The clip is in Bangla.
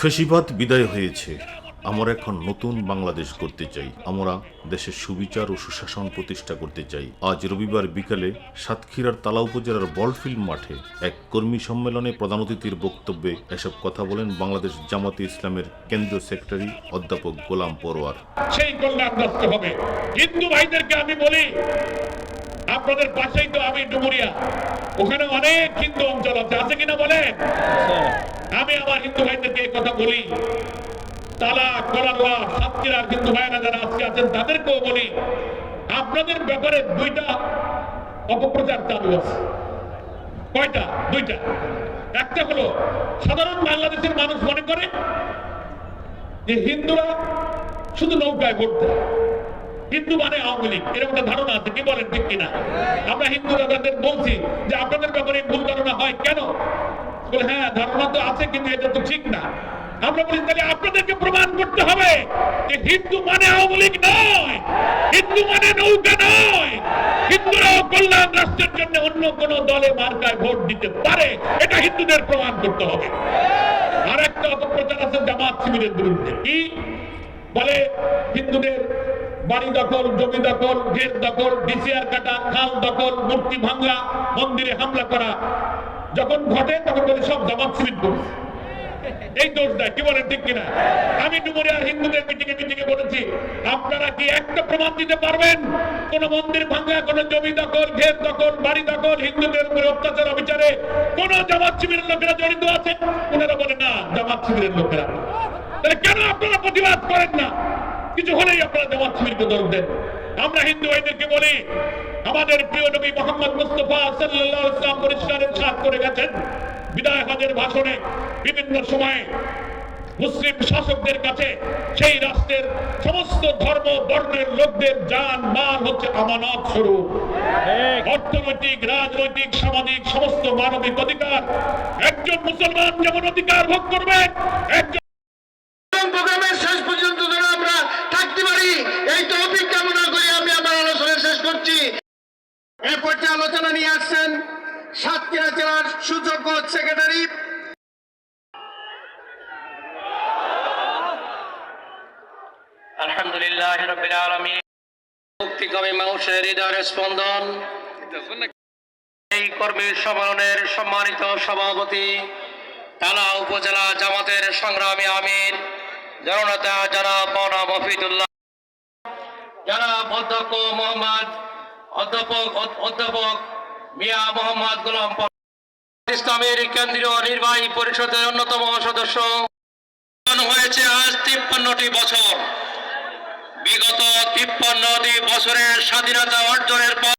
ফেসিবাদ বিদায় হয়েছে। আমরা এখন নতুন বাংলাদেশ করতে চাই। আমরা দেশের সুবিচার ও সুশাসন প্রতিষ্ঠা করতে চাই। আজ রবিবার বিকালে সাতক্ষীরার তালা উপজেলার বলফিল্ড মাঠে এক কর্মী সম্মেলনে প্রধান অতিথির বক্তব্যে এসব কথা বলেন বাংলাদেশ জামাতে ইসলামের কেন্দ্রীয় সেক্রেটারি অধ্যাপক গোলাম পরোয়ার। সেই কল্যাণগ্রস্ত হবে। হিন্দু ভাইদেরকে আমি বলি, আপনাদের পাশেই তো আমি ডুমুরিয়া। ওখানে অনেক হিন্দু অঞ্চল আছে। আছে কিনা বলেন? আমি আমার হিন্দু ভাইদেরকে এই কথা বলি। তালা কলাল্লা সাতক্ষীরার হিন্দু ভাইরা যারা আজকে আছেন, তাদেরকেও বলি, আপনাদের ব্যাপারে দুইটা অপপ্রচার চালু আছে। কয়টা? দুইটা। একটা হলো, সাধারণ বাংলাদেশের মানুষ মনে করে যে হিন্দুরা শুধু নৌকায় ভোট দেয়। হিন্দু মানে আওয়ামী লীগ। এরকম একটা ধারণা আছে, কি বলেন, ঠিক কিনা? আমরা হিন্দুরা তাদের বলছি যে আপনাদের ব্যাপারে ভুল ধারণা হয় কেন? হ্যাঁ ধারণা তো আছে কিন্তু এটা তো ঠিক না। আমরা বলি, তাহলে আপনাদেরকে প্রমাণ করতে হবে যে হিন্দু মানে আওয়ামী নয়, হিন্দু মানে নৌকা নয়। হিন্দুরাও কল্যাণ রাষ্ট্রের জন্য অন্য কোন দলে মার্কায় ভোট দিতে পারে, এটা হিন্দুদের প্রমাণ করতে হবে। আর একটা অপপ্রচার আছে জামাত শিবিরের বিরুদ্ধে। কি? বলে, হিন্দুদের বাড়ি দখল, জমি দখল গেট দখল, ডিসিআর কাটা, খাল দখল, মূর্তি ভাঙা, মন্দিরে হামলা করা। যখন ঘটে, তখন বলে, সব জামাত শিবির এই দোষ দেয়, কি বলেন, ঠিক কিনা? আমি ডুমুরিয়ার হিন্দুদের মিটিংয়ে মিটিংয়ে বলেছি, আপনারা কি একটা প্রমাণ দিতে পারবেন? কোন মন্দির ভাঙ্গা কোন জমি দখল, ঘের দখল, বাড়ি দখল, হিন্দুদের উপরে অত্যাচার, অবিচারে কোন জামাত শিবিরের লোকেরা জড়িত আছে? ওনারা বলে, না জামাত শিবিরের লোকেরা। তাহলে কেন আপনারা প্রতিবাদ করেন না? কিছু হলেই আপনারা জামাত শিবিরকে দোষ দেন। আমরা হিন্দু ভাইদেরকে বলি আমাদের প্রিয় নবী মোহাম্মদ মুস্তফা ওয়াসাল্লাম পরিষ্কারের সাথ করে গেছেন। বিদায় হজের ভাষণে বিভিন্ন সময়ে মুসলিম শাসকদের কাছে সেই রাষ্ট্রের সমস্ত ধর্ম, বর্ণের লোকদের যান মাল হচ্ছে আমানত স্বরূপ। অর্থনৈতিক, রাজনৈতিক, সামাজিক, সমস্ত মানবিক অধিকার একজন মুসলমান যেমন অধিকার ভোগ করবে, একজন প্রোগ্রামের শেষ পর্যন্ত যেন আমরা থাকতে পারি এই তৌফিক কামনা করে আমি আমার আলোচনা শেষ করছি এ পর্যায়ে আলোচনা নিয়ে আসছেন সাতক্ষীরা জেলার সুযোগ্য সেক্রেটারি। আলহামদুলিল্লাহ রবিল আলমী মুক্তিকামী মানুষের হৃদয়ের স্পন্দন। এই কর্মী সম্মেলনের সম্মানিত সভাপতি টানা উপজেলা জামাতের সংগ্রামী আমির জননেতা জনাব মৌনা মফিদুল্লাহ জনাব অধ্যক্ষ মোহাম্মদ অধ্যাপক অধ্যাপক মিয়া মোহাম্মদ গোলাম ইসলামের কেন্দ্রীয় নির্বাহী পরিষদের অন্যতম সদস্য। হয়েছে আজ তিপ্পান্নটি বছর। বিগত তিপ্পান্নটি বছরের স্বাধীনতা অর্জনের পর